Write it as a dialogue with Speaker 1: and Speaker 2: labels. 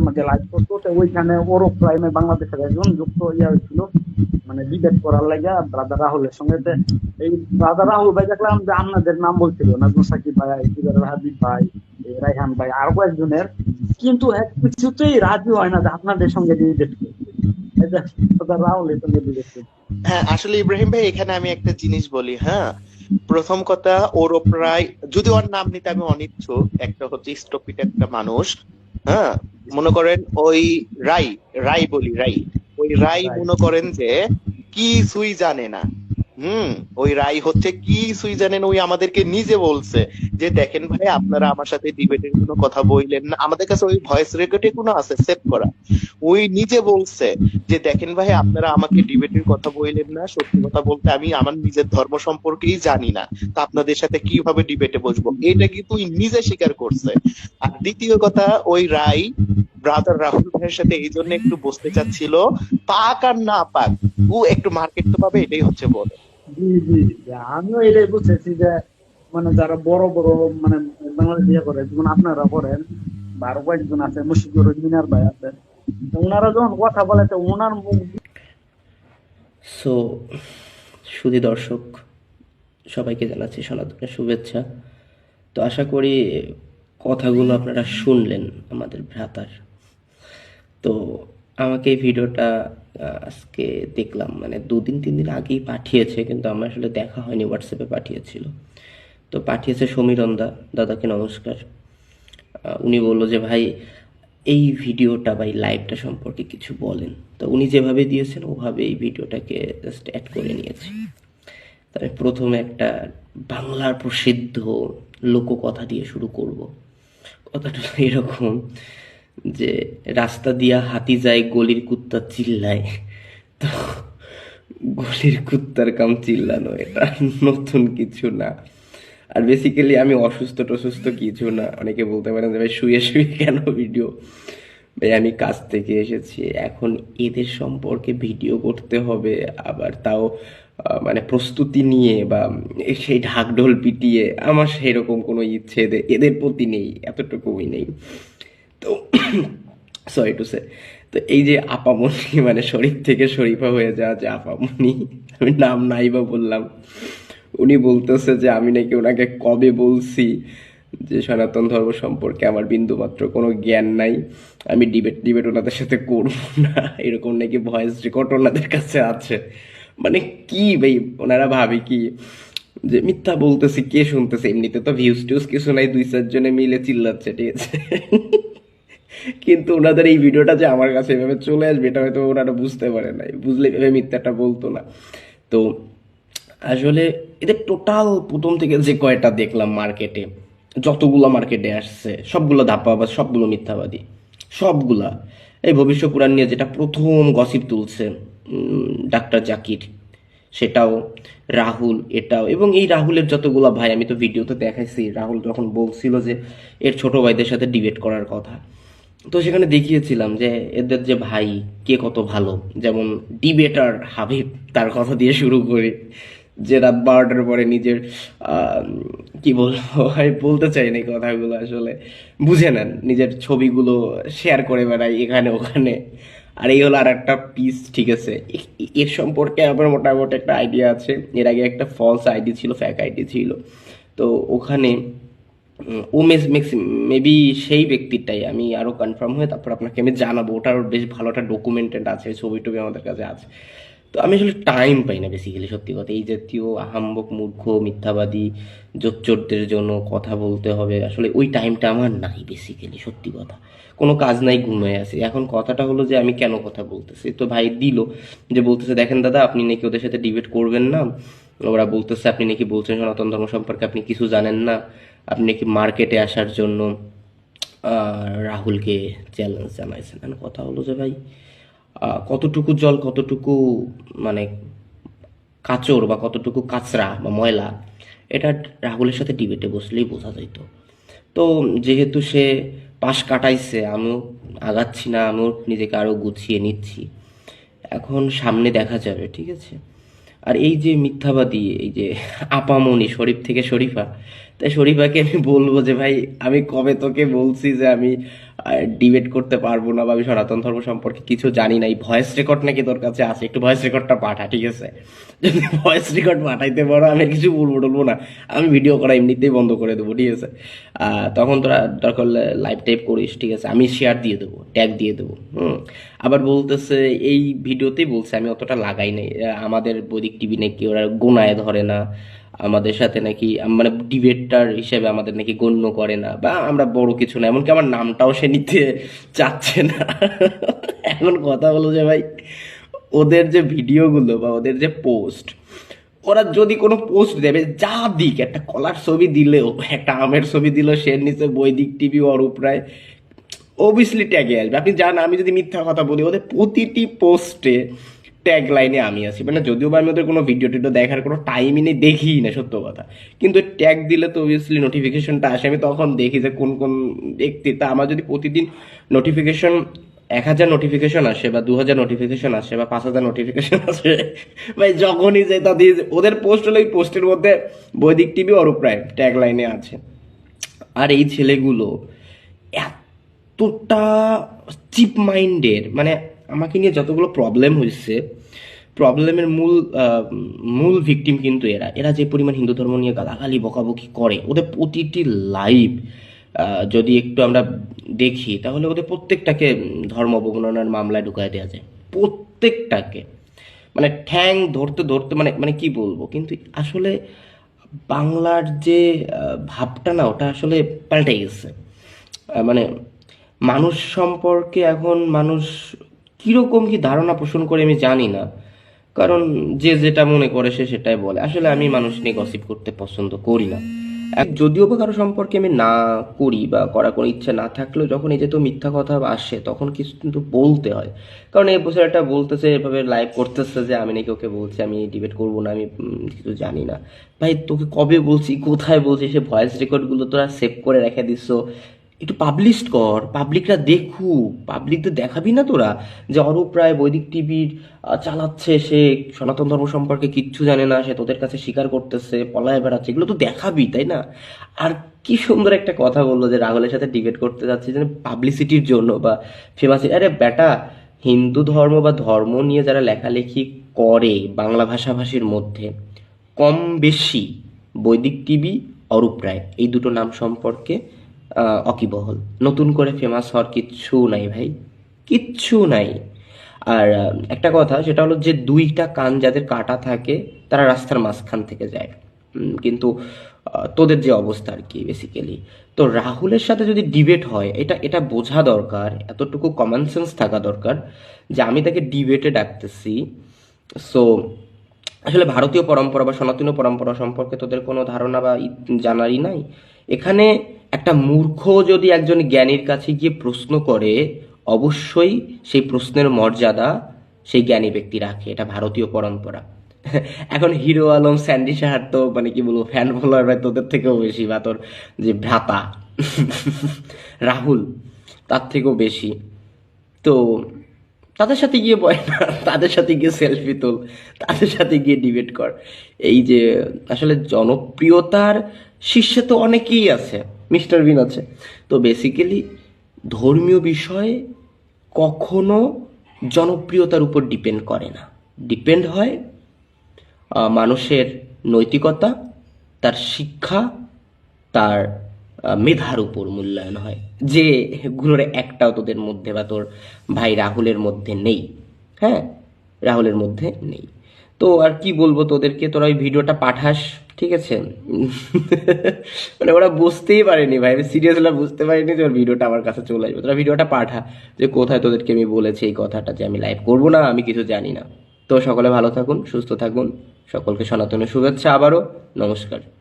Speaker 1: আমাকে লাইভ করতো। তো ওইখানে ওরও প্রাইমে বাংলাদেশের একজন যুক্ত ইয়া হয়েছিল। মানে ডিবেট করার লাগে ব্রাদার রাহুলের সঙ্গে। এই ব্রাদার রাহুল ভাই দেখলাম যে আপনাদের নাম বলছিল, নাজমুল সাকিব ভাই হাবিব ভাই রাইহান ভাই আরও কয়েকজনের। কিন্তু এক কিছুতেই রাজি হয় না যে আপনাদের সঙ্গে ডিবেট এই যে সঙ্গে ডিবেট
Speaker 2: হ্যাঁ আসলে ইব্রাহিম ভাই, এখানে আমি একটা জিনিস বলি হ্যাঁ? প্রথম কথা ওর প্রায়, যদি ওর নাম নিতে আমি অনিচ্ছুক, একটা হচ্ছে স্টপিট একটা মানুষ। হ্যাঁ মনে করেন ওই রাই রাই বলি রাই ওই রাই। মনে করেন যে কি সুই জানে না হুম, ওই রাই হচ্ছে কি সুই জানেন ওই আমাদেরকে নিজে বলছে যে, দেখেন ভাই, আপনারা আমার সাথে ডিবেটের কোনো কথা বললেন না। আমাদের কাছে ওই ভয়েস রেকর্ডে কোনো আছে, সেভ করা। ওই নিজে বলছে যে, দেখেন ভাই, আপনারা আমাকে ডিবেটের কথা বললেন না। সত্যি কথা বলতে আমি আমার নিজের ধর্ম সম্পর্কেই জানি না। তা আপনাদের সাথে কীভাবে ডিবেটে বসবো? এটা কিন্তু ওই নিজে স্বীকার করছে। আর দ্বিতীয় কথা, ওই রাই ব্রাদার রাহুল ভাইয়ের সাথে এই জন্য একটু বসতে চাচ্ছিল। পাক আর না পাক, ও একটু মার্কেট তো পাবে, এটাই হচ্ছে বলে।
Speaker 1: জি জি আমিও এটাই বুঝেছি যে মানে যারা বড় বড় মানে বাংলাদেশ ইয়ে করে, যেমন আপনারা করেন বা কয়েকজন আছে মুশিদুর মিনার ভাই আছে, ওনারা যখন কথা বলে, তো ওনার মুখ
Speaker 3: সো সুধী দর্শক, সবাইকে জানাচ্ছি সনাতনের শুভেচ্ছা। তো আশা করি কথাগুলো আপনারা শুনলেন আমাদের ভ্রাতার। তো আমাকে এই ভিডিওটা আজকে দেখলাম মানে দুদিন তিন দিন আগেই পাঠিয়েছে, কিন্তু আমার আসলে দেখা হয়নি হোয়াটসঅ্যাপে পাঠিয়েছিল। তো পাঠিয়েছে সমীরণ দা দাদাকে নমস্কার। উনি বলল যে, ভাই, এই ভিডিওটা বা এই লাইভটা সম্পর্কে কিছু বলেন। তো উনি যেভাবে দিয়েছেন, ওভাবে এই ভিডিওটাকে জাস্ট অ্যাড করে নিয়েছি। তবে প্রথমে একটা বাংলার প্রসিদ্ধ লোককথা দিয়ে শুরু করব। কথাটা এরকম যে রাস্তা দিয়া হাতি যায়, গলির কুত্তা চিল্লায়। তো গলির কুত্তার কাম চিল্লানো, এটা নতুন কিছু না। আর বেসিক্যালি আমি অসুস্থ টসুস্থ কিছু না। অনেকে বলতে পারেন যে, ভাই, শুয়ে শুয়ে কেন ভিডিও ভাই, আমি কাজ থেকে এসেছি। এখন এদের সম্পর্কে ভিডিও করতে হবে। আবার তাও মানে প্রস্তুতি নিয়ে বা সেই ঢাকঢোল পিটিয়ে আমার সেই রকম কোনো ইচ্ছে এদের এদের প্রতি নেই, এতটুকুই নেই। তো সরি টু সে তো এই যে আপামনি মানে শরীফ থেকে শরীফা হয়ে যাওয়া যে আপামনি, আমি নাম নাই বা বললাম। উনি বলতেছে যে আমি নাকি ওনাকে কবে বলছি যে সনাতন ধর্ম সম্পর্কে আমার বিন্দু মাত্র কোনো জ্ঞান নাই, আমি ডিবেট ডিবেট ওনাদের সাথে করব না। এরকম নাকি ভয়েস রেকর্ড ওনাদের কাছে আছে। মানে কি ভাই, ওনারা ভাবে কি যে মিথ্যা বলতেছি, কে শুনতেছে? এমনিতে তো ভিউজ টিউজ কিছু নাই দুই চারজনে মিলে চিল্লাচ্ছে, ঠিক আছে? কিন্তু ওনাদের এই ভিডিওটা যে আমার কাছে এভাবে চলে আসবে, এটা হয়তো ওনারা বুঝতে পারে নাই। বুঝলে এভাবে মিথ্যাটা বলতো না। তো আসলে এদের টোটাল প্রথম থেকে যে কয়টা দেখলাম মার্কেটে যতগুলো মার্কেটে আসছে, সবগুলো ধাপ্পাবাজ, সবগুলো মিথ্যাবাদী, সবগুলা। এই ভবিষ্য পুরাণ নিয়ে যেটা প্রথম গসিপ তুলছে ডাক্তার জাকির, সেটাও, রাহুল, এটাও, এবং এই রাহুলের যতগুলো ভাই, আমি তো ভিডিওতে দেখাইছি, রাহুল যখন বলছিল যে এর ছোট ভাইদের সাথে ডিবেট করার কথা তো সেখানে দেখিয়েছিলাম যে এদের যে ভাই, কে কত ভালো। যেমন ডিবেটার হাবিব, তার কথা দিয়ে শুরু করি, যে রাত বারোটার পরে নিজের কি বলব, আমি বলতে চাই না কথাগুলো আসলে। বুঝে নেন, নিজের ছবিগুলো শেয়ার করে বেড়াই এখানে ওখানে। আর এই হলো আর একটা পিস ঠিক আছে? এর সম্পর্কে আমার মোটামুটি একটা আইডিয়া আছে। এর আগে একটা ফলস আইডি ছিল ফ্যাক আইডি ছিল। তো ওখানে ও মেবি সেই ব্যক্তিটাই আমি আরও কনফার্ম হয়ে তারপর আপনাকে আমি জানাব। ওটার বেশ ভালো একটা ডকুমেন্টেড আছে ছবি টবি আমাদের কাছে আছে। তো আমি আসলে টাইম পাই না বেসিক্যালি সত্যি কথা। এই জাতীয় আহাম্বক মূর্খ, মিথ্যাবাদী, জোচ্চোরদের জন্য কথা বলতে হবে। আসলে ওই টাইমটা আমার নাই বেসিক্যালি সত্যি কথা। কোনো কাজ নাই, ঘুমিয়ে আছি। এখন কথাটা হলো যে, আমি কেন কথা বলতেছি? তো ভাই দিল যে, বলতেছে, দেখেন দাদা, আপনি নাকি ওদের সাথে ডিবেট করবেন না। ওরা বলতেছে, আপনি নাকি বলছেন সনাতন ধর্ম সম্পর্কে, আপনি কিছু জানেন না। আপনি কি মার্কেটে আসার জন্য রাহুলকে চ্যালেঞ্জ জানাইছেন? এখন কথা হলো যে ভাই কতটুকু জল, কতটুকু মানে কাচর বা কতটুকু কাচরা বা ময়লা, এটা রাহুলের সাথে ডিবেটে বসলেই বোঝা যাইতো। তো যেহেতু সে পাশ কাটাইছে, আমিও আগাচ্ছি না, আমিও নিজেকে আরও গুছিয়ে নিচ্ছি। এখন সামনে দেখা যাবে, ঠিক আছে? আর এই যে মিথ্যাবাদী, এই যে আপামনি শরীফ থেকে শরীফা তাই শরীফাকে আমি বলব যে ভাই আমি কবে তোকে বলছি যে আমি ডিবেট করতে পারব না বা আমি সনাতন ধর্ম সম্পর্কে কিছু জানি না, এই ভয়েস রেকর্ড নাকি তোর কাছে আছে? একটু ভয়েস রেকর্ডটা পাঠা, ঠিক আছে? যদি ভয়েস রেকর্ড পাঠাইতে পারো, আমি কিছু বলব টলবো না। আমি ভিডিও করা এমনিতেই বন্ধ করে দেবো, ঠিক আছে? তখন তোরা দরকার লাইভ টাইপ করিস, ঠিক আছে? আমি শেয়ার দিয়ে দেবো ট্যাগ দিয়ে দেবো, হুম? আবার বলতেছে, এই ভিডিওতেই বলছে, আমি অতটা লাগাই নাই। আমাদের বৈদিক টিভি নাকি ওরা গোনায় ধরে না। আমাদের সাথে নাকি মানে ডিবেটার হিসেবে আমাদের নাকি গণ্য করে না, বা আমরা বড় কিছু না, এমনকি আমার নামটাও সে নিতে চাচ্ছে না। এখন কথা হলো যে ভাই, ওদের যে ভিডিওগুলো বা ওদের যে পোস্ট, ওরা যদি কোনো পোস্ট দেবে, যা দিক, একটা কলার ছবি দিলেও, একটা আমের ছবি দিলেও, সে নিচে বৈদিক টিভি, অরূপ রায় অবভিয়াসলি ট্যাগে আসবে। আপনি জান আমি যদি মিথ্যা কথা বলি, ওদের প্রতিটি পোস্টে ট্যাগ লাইনে আমি আছি। মানে যদিও বা আমি ওদের কোনো ভিডিও টিডিও দেখার কোনো টাইমই নেই দেখি না, সত্য কথা। কিন্তু ট্যাগ দিলে তো অবভিয়াসলি নোটিফিকেশনটা আসে। আমি তখন দেখি যে কোন কোন ব্যক্তি, তা আমার যদি প্রতিদিন নোটিফিকেশন এক হাজার নোটিফিকেশন আসে বা দু হাজার নোটিফিকেশন আসে বা পাঁচ হাজার নোটিফিকেশন আসে, ভাই যখনই যে তাদের ওদের পোস্ট হলে ওই পোস্টের মধ্যে বৈদিক টিভি অরূপ ট্যাগ লাইনে আছে। আর এই ছেলেগুলো এতটা চিপ মাইন্ডের মানে আমাকে নিয়ে যতগুলো প্রবলেম হয়েছে প্রবলেমের মূল মূল ভিকটিম কিন্তু এরা। এরা যে পরিমাণ হিন্দু ধর্ম নিয়ে গালাগালি, বকাবকি করে, ওদের প্রতিটি লাইভ যদি একটু আমরা দেখি, তাহলে ওদের প্রত্যেকটাকে ধর্ম অবগণনার মামলায় ঢুকায় দেওয়া যায়। প্রত্যেকটাকে। মানে ঠ্যাং ধরতে ধরতে মানে মানে কি বলব? কিন্তু আসলে বাংলার যে ভাবটা না, ওটা আসলে পাল্টে গেছে। মানে মানুষ সম্পর্কে এখন মানুষ কীরকম কি ধারণা পোষণ করে আমি জানি না। কারণ যে যেটা মনে করে সে সেটাই বলে। আসলে আমি মানুষ নিয়ে গসিপ করতে পছন্দ করি না। যদিও বা কারও সম্পর্কে আমি না করি বা করার কোনো ইচ্ছে না থাকলেও যখন এই যে তো মিথ্যা কথা আসে, তখন কিছু কিন্তু বলতে হয়। কারণ এই বছরটা বলতেছে, এভাবে লাইভ করতেছে যে আমি নাকি ওকে বলছি, আমি ডিবেট করব না, আমি কিছু জানি না। ভাই, তোকে কবে বলছি, কোথায় বলছি, সে ভয়েস রেকর্ডগুলো তোরা সেভ করে রেখে দিচ্ছ একটু পাবলিশ কর পাবলিকরা দেখুক। পাবলিকদের দেখাবি না তোরা যে অরূপ রায় বৈদিক টিভির চালাচ্ছে সে, সনাতন ধর্ম সম্পর্কে কিচ্ছু জানে না, সে তোদের কাছে স্বীকার করতেছে, পলায় বেড়াচ্ছে, এগুলো তো দেখাবি, তাই না? আর কি সুন্দর একটা কথা বলল যে রাহুলের সাথে ডিবেট করতে যাচ্ছে, যেন পাবলিসিটির জন্য বা ফেমাস আরে বেটা হিন্দু ধর্ম বা ধর্ম নিয়ে যারা লেখালেখি করে বাংলা ভাষাভাষীর মধ্যে, কম বেশি বৈদিক টিভি অরূপ রায়, এই দুটো নাম সম্পর্কে অকিবহল নতুন করে ফেমাস হওয়ার কিচ্ছু নাই ভাই। কিচ্ছু নাই। আর একটা কথা, সেটা হলো যে দুইটা কান যাদের কাটা থাকে, তারা রাস্তার মাঝখান থেকে যায়। কিন্তু তোদের যে অবস্থা আর কি বেসিক্যালি তো রাহুলের সাথে যদি ডিবেট হয়, এটা এটা বোঝা দরকার, এতটুকু কমন সেন্স থাকা দরকার, যে আমি তাকে ডিবেটে ডাকতেছি। সো আসলে ভারতীয় পরম্পরা বা সনাতনী পরম্পরা সম্পর্কে তোদের কোনো ধারণা বা জানারই নাই? এখানে একটা মূর্খ যদি একজন জ্ঞানীর কাছে গিয়ে প্রশ্ন করে, অবশ্যই সেই প্রশ্নের মর্যাদা সেই জ্ঞানী ব্যক্তি রাখে। এটা ভারতীয় পরম্পরা। এখন হিরো আলম, স্যান্ডি সাহার তো মানে কি বলব ফ্যান ফলোয়ার ভাই, তোদের থেকেও বেশি বা তোর যে ভ্রাতা। রাহুল, তার থেকেও বেশি। তো তাদের সাথে গিয়ে বয় না, তাদের সাথে গিয়ে সেলফি তোল, তাদের সাথে গিয়ে ডিবেট কর। এই যে, আসলে জনপ্রিয়তার শীর্ষে তো অনেকেই আছে, মিস্টার বিন আছে। তো বেসিক্যালি ধর্মীয় বিষয়ে কখনো জনপ্রিয়তার উপর ডিপেন্ড করে না। ডিপেন্ড হয় মানুষের নৈতিকতা, তার শিক্ষা, তার মেধার উপর মূল্যায়ন হয়। যে গুলোর একটাও তোদের মধ্যে বা তোর ভাই রাহুলের মধ্যে নেই। হ্যাঁ? রাহুলের মধ্যে নেই। তো আর কি বলব তোদেরকে? তোরা ওই ভিডিওটা পাঠাস, ঠিক আছে? মানে ওরা বুঝতেই পারেনি ভাই। আমি সিরিয়াস হলে বুঝতে পারিনি যে ওর ভিডিওটা আমার কাছে চলে আসবে। তোরা ভিডিওটা পাঠা যে কোথায় তোদেরকে আমি বলেছি এই কথাটা যে আমি লাইভ করব না, আমি কিছু জানি না। তো সকলে ভালো থাকুন, সুস্থ থাকুন। সকলকে সনাতনের শুভেচ্ছা আবারও। নমস্কার।